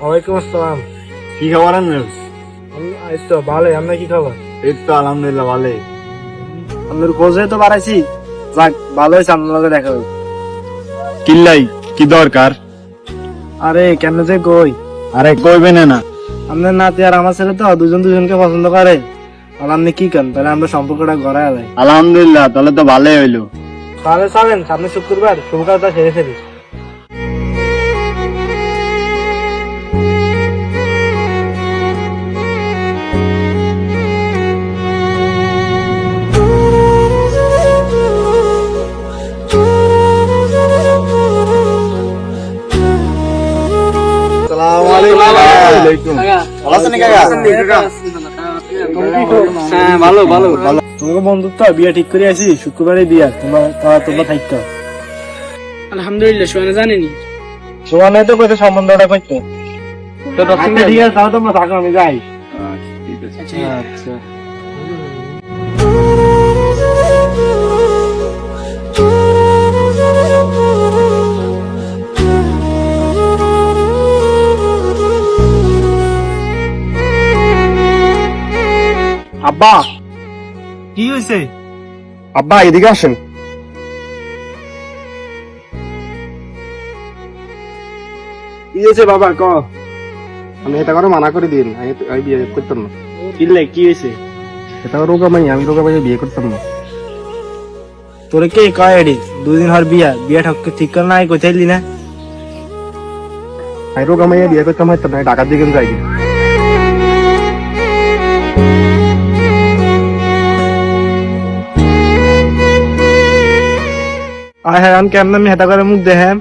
ওয়ালাইকুম আসসালাম। কি খবর আনস এই তো ভালোই আপনার কি খবর? এই তো আলহামদুলিল্লাহ ভালো আপনার খোঁজে তো বাড়াইছি। যাক ভালো হয়েছে আপনার দেখা। কিল্লাই কি দরকার? আরে কেন যে কই? আরে কইবে না না। আপনার নাতি আর আমার ছেলে তো দুজন দুজনকে পছন্দ করে। আর আপনি কি করেন? তাহলে আমরা সম্পর্কটা গড়ায় আলহামদুলিল্লাহ তাহলে তো ভালোই হইল। তাহলে চলেন সামনে শুক্রবার শুভ কাজটা সেরে ফেলি। হ্যাঁ ভালো ভালো তোমাকে বন্ধুত্ব বিয়ে ঠিক করে আছি শুক্রবারে বিয়া তোমার তা- তোমরা থাকতো আলহামদুলিল্লাহ জানেনি। সোয়ানে তো কইতে সম্বন্ধটা করতে আচ্ছা ঠিক আছে তাহলে তোমরা থাকো আমি যাই। আচ্ছা। আব্বা। কি হয়েছে আব্বা এদিকে আসেন। কি হয়েছে বাবা ক? আমি এটা করে মানা করে দিন আমি বিয়ে করতাম না। কিনলে কি হয়েছে এটা রোগা মাই আমি রোগা মাই বিয়ে করতাম না। তোরে কে কয় এডি? দুদিন হর বিয়া বিয়া ঠককে ঠিক কর নাই কোথায় না? আমি রোগা মাই বিয়ে করতাম হয়তো না ঢাকার দিকে যাই আয় হ্যাঁ কেমন আমি হেটা করে মুখ দেখাম